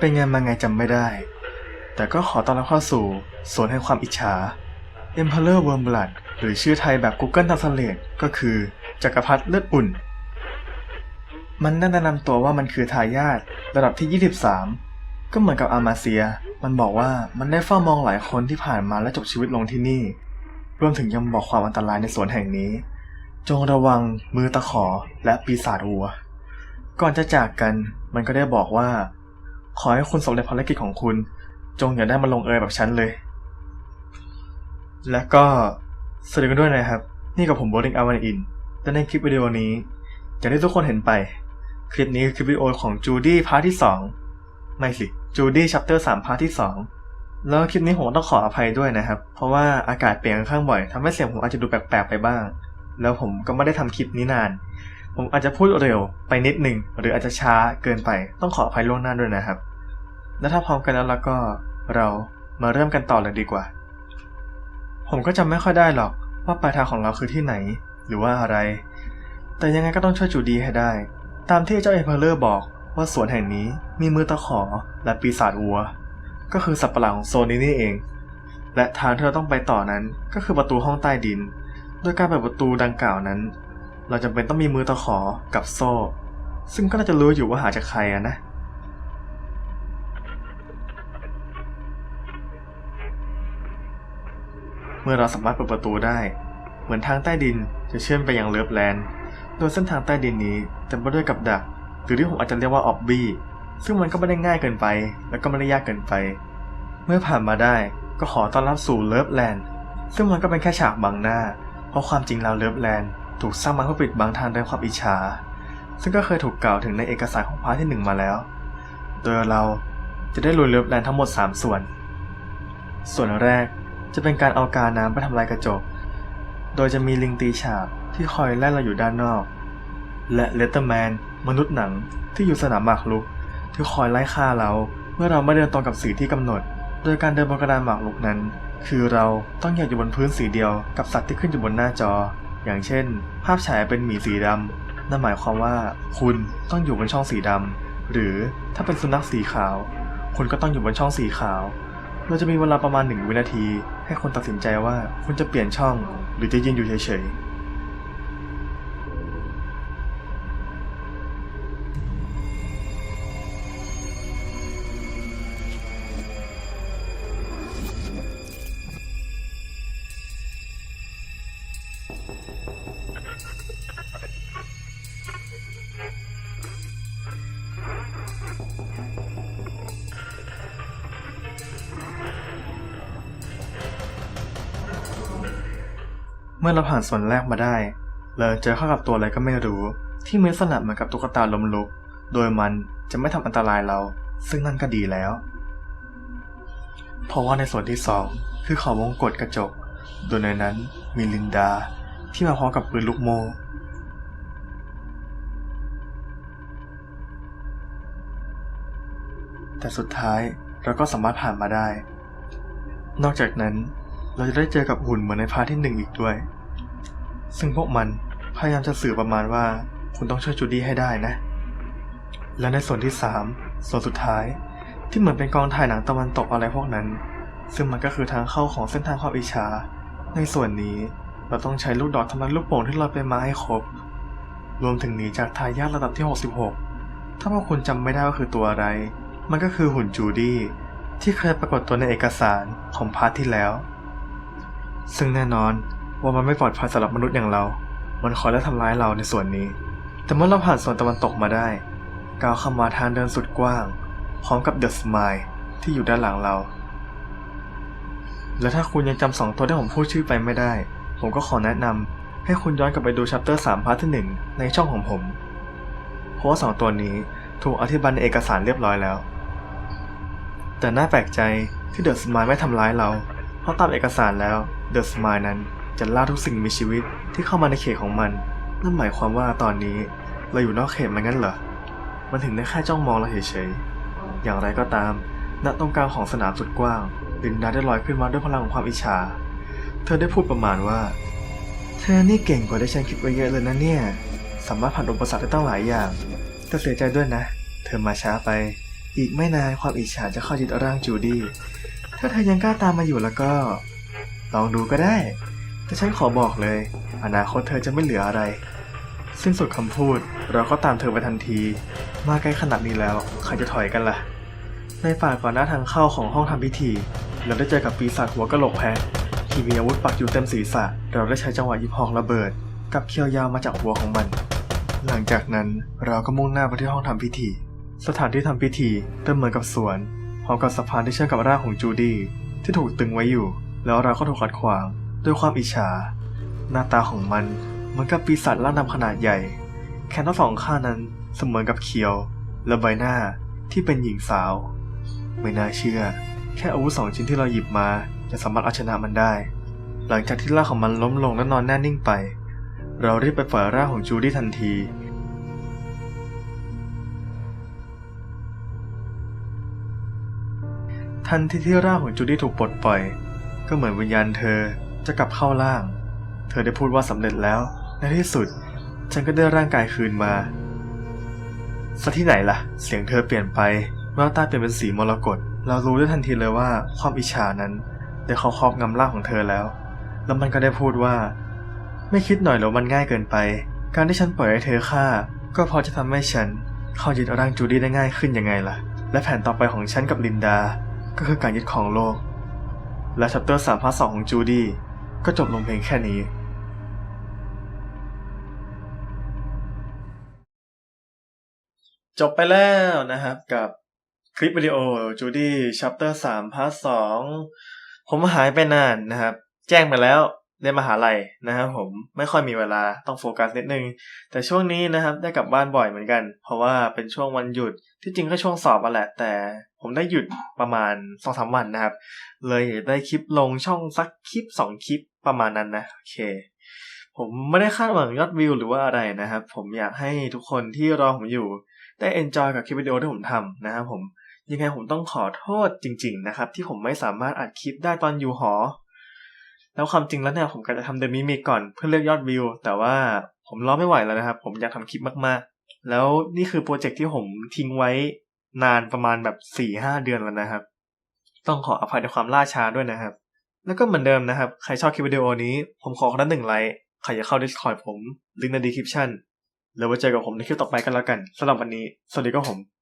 เป็นไงมาไงจำไม่ได้ แต่ก็ขอต้อนรับเข้าสู่สวนแห่งความอิจฉา Emperor Wormblood หรือชื่อไทยแบบ Google Translate ก็คือ จักรพรรดิเลือดอุ่น มันได้แนะนำตัวว่ามันคือทายาทระดับที่ 23 ก็เหมือนกับอามาเซีย มันบอกว่ามันได้เฝ้ามองหลายคนที่ผ่านมาและจบชีวิตลงที่นี่ รวมถึงยังบอกความอันตรายในสวนแห่งนี้ จงระวังมือตะขอและปีศาจวัว ก่อนจะจากกันมันก็ได้บอกว่า ขอให้คุณสำเร็จภารกิจของคุณ จงอย่าได้มาลงเอยแบบฉันเลย และก็สวัสดีกันด้วยนะครับ นี่กับผมโบลิงอาวันอินและในคลิปวิดีโอนี้ อย่างที่ทุกคนเห็นไป คลิปนี้คือคลิปวิดีโอของจูดี้พาร์ทที่ 2 ไม่สิจูดี้ชัปเตอร์3พาร์ทที่ 2 แล้วคลิปนี้ผมต้องขออภัยด้วยนะครับ เพราะว่าอากาศเปลี่ยนค่อนข้างบ่อยทำให้เสียงผมอาจจะดูแปลกๆไปบ้าง แล้วผมก็ไม่ได้ทำคลิปนี้นาน ผมอาจจะพูดเร็วไปนิดหนึ่งหรืออาจจะช้าเกินไปต้องขออภัยล่วงหน้าด้วยนะครับ และถ้าพร้อมกันแล้วแล้วก็เรามาเริ่มกันต่อเลยดีกว่า ผมก็จำไม่ค่อยได้หรอกว่าปลายทางของเราคือที่ไหน หรือว่าอะไร แต่ยังไงก็ต้องช่วยจูดีให้ได้ ตามที่เจ้าเอเพเลอร์บอกว่าสวนแห่งนี้มีมือตะขอและปีศาจวัว ก็คือสัตว์ประหลาดของโซนนี้นี่เอง และทางที่เราต้องไปต่อนั้นก็คือประตูห้องใต้ดิน โดยการเปิดประตูดังกล่าวนั้น เราจำเป็นต้องมีมือตะขอกับโซ่ ซึ่งก็น่าจะรู้อยู่ว่าหาจากใครอะนะ เมื่อเราสามารถเปิดประตูได้ เหมือนทางใต้ดินจะเชื่อมไปยังเลิฟแลนด์โดยเส้นทางใต้ดินนี้เต็มไปด้วยกับดัก หรือที่ผมอาจจะเรียกว่าออบบี้ซึ่งมันก็ไม่ได้ง่ายเกินไป แล้วก็ไม่ได้ยากเกินไป เมื่อผ่านมาได้ก็ขอต้อนรับสู่เลิฟแลนด์ซึ่งมันก็เป็นแค่ฉากบังหน้า เพราะความจริงแล้วเลิฟแลนด์ ถูกสร้างมาเพื่อปิดบังทางเดินความอิจฉา ซึ่งก็เคยถูกกล่าวถึงในเอกสารของพาร์ทที่หนึ่งมาแล้ว โดยเราจะได้ลุยเลิฟแลนด์ทั้งหมด 3 ส่วน ส่วนแรกจะเป็นการเอากาน้ำไปทำลายกระจก โดยจะมีลิงตีฉาบที่คอยไล่เราอยู่ด้านนอก และเลตเตอร์แมนมนุษย์หนังที่อยู่สนามหมากรุกที่คอยไล่ฆ่าเราเมื่อเราไม่เดินตรงกับสีที่กำหนด โดยการเดินบนกระดานหมากรุกนั้น คือเราต้องอยากอยู่บนพื้นสีเดียวกับสัตว์ที่ขึ้นอยู่บนหน้าจอ อย่างเช่น ภาพฉายเป็นหมีสีดำนั่นหมายความว่า คุณต้องอยู่บนช่องสีดำหรือถ้าเป็นสุนัขสีขาว คุณก็ต้องอยู่บนช่องสีขาว เราจะมีเวลาประมาณหนึ่งวินาที ให้คนตัดสินใจว่าคุณจะเปลี่ยนช่อง หรือจะยืนอยู่เฉยๆ เมื่อเราผ่านส่วนแรกมาได้เราเจอเข้ากับตัวอะไรก็ไม่รู้ ที่มีลักษณะเหมือนกับตุ๊กตาล้มลุก โดยมันจะไม่ทำอันตรายเรา ซึ่งนั่นก็ดีแล้ว เพราะว่าในส่วนที่สองคือเขาวงกฏกระจก โดยในนั้นมีลินดาที่มาพร้อมกับปืนลูกโมแต่สุดท้ายเราก็สามารถผ่านมาได้ นอกจากนั้น เราจะได้เจอกับหุ่นเหมือนในพาร์ทที่หนึ่งอีกด้วย ซึ่งพวกมันพยายามจะสื่อประมาณว่าคุณต้องช่วยจูดี้ให้ได้นะ และในส่วนที่ 3 ส่วนสุดท้ายที่เหมือนเป็นกองถ่ายหนังตะวันตกอะไรพวกนั้น ซึ่งมันก็คือทางเข้าของเส้นทางความอิจฉา ในส่วนนี้เราต้องใช้ลูกดอกทำลายลูกโป่งที่ลอยไปมาให้ครบ รวมถึงหนีจากทายาทระดับที่ 66 ถ้าพวกคุณจำไม่ได้ว่าคือตัวอะไร มันก็คือหุ่นจูดี้ที่เคยปรากฏตัวในเอกสารของพาร์ทที่แล้ว ซึ่งแน่นอนว่ามันไม่ปลอดภัยสำหรับมนุษย์อย่างเรา มันคอยและทำร้ายเราในส่วนนี้ แต่เมื่อเราผ่านส่วนตะวันตกมาได้ ก้าวเข้ามาทางเดินสุดกว้าง พร้อมกับเดอะสมายที่อยู่ด้านหลังเรา และถ้าคุณยังจำสองตัวที่ผมพูดชื่อไปไม่ได้ ผมก็ขอแนะนำให้คุณย้อนกลับไปดูชัปเตอร์3พาร์ทที่1ในช่องของผม เพราะว่าสองตัวนี้ถูกอธิบายในเอกสารเรียบร้อยแล้ว แต่น่าแปลกใจที่เดอะสมายไม่ทำร้ายเรา เพราะตามเอกสารแล้ว เดอะสมายนั้นจะล่าทุกสิ่งมีชีวิตที่เข้ามาในเขตของมันนั่นหมายความว่าตอนนี้เราอยู่นอกเขตมันงั้นเหรอ มันถึงได้แค่จ้องมองเราเฉยๆ อย่างไรก็ตาม ณ ตรงกลางของสนามสุดกว้าง ลินดาได้ลอยขึ้นมาด้วยพลังของความอิจฉา เธอได้พูดประมาณว่า เธอนี่เก่งกว่าที่ฉันคิดไว้เยอะเลยนะเนี่ย สามารถผ่านอุปสรรคได้ตั้งหลายอย่าง แต่เสียใจด้วยนะ เธอมาช้าไป อีกไม่นานความอิจฉาจะเข้ายึดร่างจูดี้ ถ้าเธอยังกล้าตามมาอยู่แล้วก็ ลองดูก็ได้ แต่ฉันขอบอกเลย อนาคตเธอจะไม่เหลืออะไร สิ้นสุดคำพูด เราก็ตามเธอไปทันที มาไกลขนาดนี้แล้ว ใครจะถอยกันล่ะ ในป่าก่อนหน้าทางเข้าของห้องทำพิธี เราได้เจอกับปีศาจหัวกะโหลกแพะที่มีอาวุธปักอยู่เต็มศีรษะ เราได้ใช้จังหวะยิบหอกระเบิด กับเคียวยาวมาจากหัวของมัน หลังจากนั้นเราก็มุ่งหน้าไปที่ห้องทำพิธี สถานที่ทำพิธีเต็มเหมือนกับสวนพร้อมกับสะพานที่เชื่อมกับร่างของจูดี้ที่ถูกตึงไว้อยู่ แล้วเราก็ถูกขัดขวางด้วยความอิจฉา หน้าตาของมันเหมือนกับปีศาจล่างดำขนาดใหญ่ แขนทั้งสองข้างนั้นเสมือนกับเขียว และใบหน้าที่เป็นหญิงสาว ไม่น่าเชื่อ แค่อาวุธสองชิ้นที่เราหยิบมาจะสามารถเอาชนะมันได้ หลังจากที่ร่างของมันล้มลงและนอนแน่นิ่งไป เรารีบไปปล่อยร่างของจูดี้ทันทีทันทีที่ร่างของจูดี้ถูกปลดปล่อย ก็เหมือนวิญญาณเธอจะกลับเข้าร่าง เธอได้พูดว่าสำเร็จแล้ว ในที่สุด ฉันก็ได้ร่างกายคืนมาสที่ไหนล่ะ เสียงเธอเปลี่ยนไปแววตาเปลี่ยนเป็นสีมรกตเรารู้ได้ทันทีเลยว่าความอิจฉานั้นได้เขาครอบงำร่างของเธอแล้ว แล้วมันก็ได้พูดว่า ไม่คิดหน่อยเหรอมันง่ายเกินไป การที่ฉันปล่อยให้เธอฆ่า ก็พอจะทำให้ฉันเข้ายึดร่างจูดี้ได้ง่ายขึ้นยังไงล่ะ และแผนต่อไปของฉันกับลินดา ก็คือการยึดของโลก และชัปเตอร์สามพาร์ทสองของจูดี้ก็จบลงเพียงแค่นี้จบไปแล้วนะครับกับคลิปวิดีโอจูดี้ชัปเตอร์สามพาร์ทสองผมหายไปนานนะครับ แจ้งไปแล้วในมหาลัยนะครับผมไม่ค่อยมีเวลาต้องโฟกัสนิดนึง แต่ช่วงนี้นะครับได้กลับบ้านบ่อยเหมือนกัน เพราะว่าเป็นช่วงวันหยุดที่จริงก็ช่วงสอบมาแหละแต่ ผมได้หยุดประมาณสองสามวันนะครับ เลยอยากได้คลิปลงช่องสักคลิปสองคลิปประมาณนั้นนะโอเค ผมไม่ได้คาดหวังยอดวิวหรือว่าอะไรนะครับ ผมอยากให้ทุกคนที่รอผมอยู่ ได้ enjoy กับคลิปวิดีโอที่ผมทำนะครับผมยังไงผมต้องขอโทษจริง ๆ นะครับ ที่ผมไม่สามารถอัดคลิปได้ตอนอยู่หอ แล้วความจริงแล้วเนี่ยผมก็จะทำเดมิมิกก่อนเพื่อเลือกยอดวิว แต่ว่าผมรอไม่ไหวแล้วนะครับ ผมอยากทำคลิปมากๆ แล้วนี่คือโปรเจกต์ที่ผมทิ้งไว้ นานประมาณแบบสี่ห้าเดือนแล้วนะครับ ต้องขออภัยในความล่าช้าด้วยนะครับ แล้วก็เหมือนเดิมนะครับ ใครชอบคลิปวิดีโอนี้ ผมขอคนละหนึ่งไลค์ ใครอยากเข้า Discord ผม ลิงก์ในดีคริปชั่นแล้วไว้เจอกับผมในคลิปต่อไปกันแล้วกันสำหรับวันนี้ สวัสดีครับผม